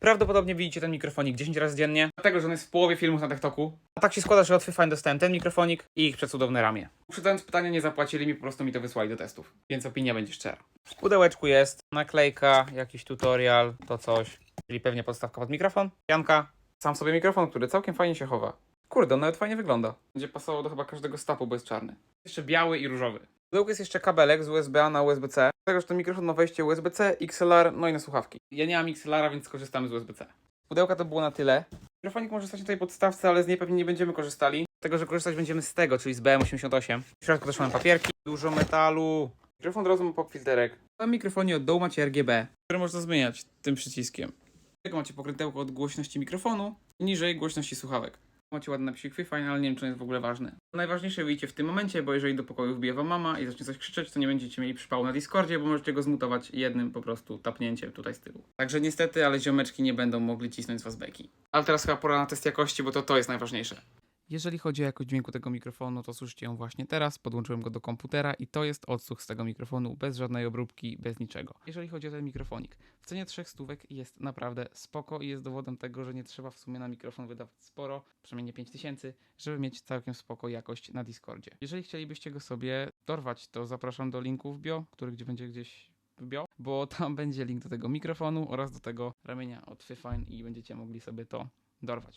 Prawdopodobnie widzicie ten mikrofonik 10 razy dziennie, dlatego że on jest w połowie filmów na TikToku. A tak się składa, że od Fifine dostałem ten mikrofonik i ich przecudowne ramię. Uprzedzając pytanie, nie zapłacili mi, po prostu mi to wysłali do testów, więc opinia będzie szczera. W pudełeczku jest naklejka, jakiś tutorial, to coś, czyli pewnie podstawka pod mikrofon. Janka, sam sobie mikrofon, który całkiem fajnie się chowa. Kurde, on nawet fajnie wygląda. Będzie pasował do chyba każdego stapu, bo jest czarny. Jeszcze biały i różowy. W jest jeszcze kabelek z USB-A na USB-C. Dlatego, że ten mikrofon ma wejście USB-C, XLR, no i na słuchawki. Ja nie mam XLR-a, więc korzystamy z USB-C. Pudełka to było na tyle. Mikrofonik może stać na tej podstawce, ale z niej pewnie nie będziemy korzystali. Dlatego, że korzystać będziemy z tego, czyli z BM88. W środku też mamy papierki, dużo metalu. Mikrofon od razu ma pop-filterek. Na mikrofonie od dołu macie RGB, które można zmieniać tym przyciskiem. Tego macie pokrętełko od głośności mikrofonu niżej głośności słuchawek. Macie ładny napisik Fifine, ale nie wiem, czy on jest w ogóle ważny. Najważniejsze wyjdzie w tym momencie, bo jeżeli do pokoju wbije wam mama i zacznie coś krzyczeć, to nie będziecie mieli przypału na Discordzie, bo możecie go zmutować jednym po prostu tapnięciem tutaj z tyłu. Także niestety, ale ziomeczki nie będą mogli cisnąć z was beki. Ale teraz chyba pora na test jakości, bo to to jest najważniejsze. Jeżeli chodzi o jakość dźwięku tego mikrofonu, to słyszycie ją właśnie teraz. Podłączyłem go do komputera i to jest odsłuch z tego mikrofonu bez żadnej obróbki, bez niczego. Jeżeli chodzi o ten mikrofonik, w cenie trzech stówek jest naprawdę spoko i jest dowodem tego, że nie trzeba w sumie na mikrofon wydawać sporo, przynajmniej nie 5000, żeby mieć całkiem spoko jakość na Discordzie. Jeżeli chcielibyście go sobie dorwać, to zapraszam do linku w bio, który gdzie będzie gdzieś w bio, bo tam będzie link do tego mikrofonu oraz do tego ramienia od Fifine i będziecie mogli sobie to dorwać.